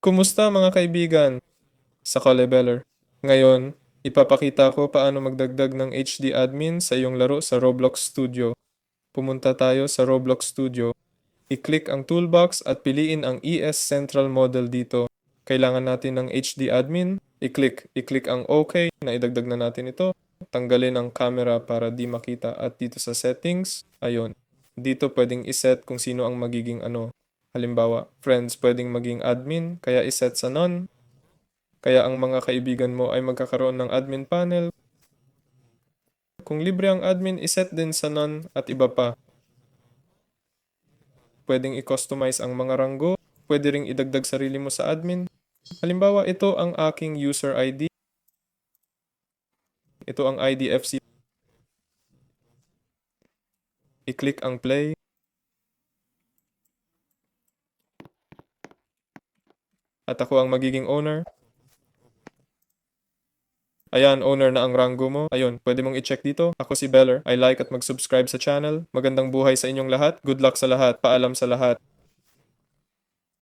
Kumusta mga kaibigan? Sa Colebeller. Ngayon, ipapakita ko paano magdagdag ng HD admin sa iyong laro sa Roblox Studio. Pumunta tayo sa Roblox Studio. I-click ang toolbox at piliin ang ES Central Model dito. Kailangan natin ng HD admin. I-click. I-click ang OK na idagdag na natin ito. Tanggalin ang camera para di makita at dito sa settings, ayun. Dito pwedeng iset kung sino ang magiging ano. Halimbawa, friends pwedeng maging admin, kaya iset sa none. Kaya ang mga kaibigan mo ay magkakaroon ng admin panel. Kung libre ang admin, iset din sa none at iba pa. Pwedeng i-customize ang mga ranggo. Pwede ring idagdag sarili mo sa admin. Halimbawa, ito ang aking user ID. Ito ang IDFC. I-click ang play. At ako ang magiging owner. Ayan, owner na ang ranggo mo. Ayun, pwede mong i-check dito. Ako si Beller. I like at mag-subscribe sa channel. Magandang buhay sa inyong lahat. Good luck sa lahat. Paalam sa lahat.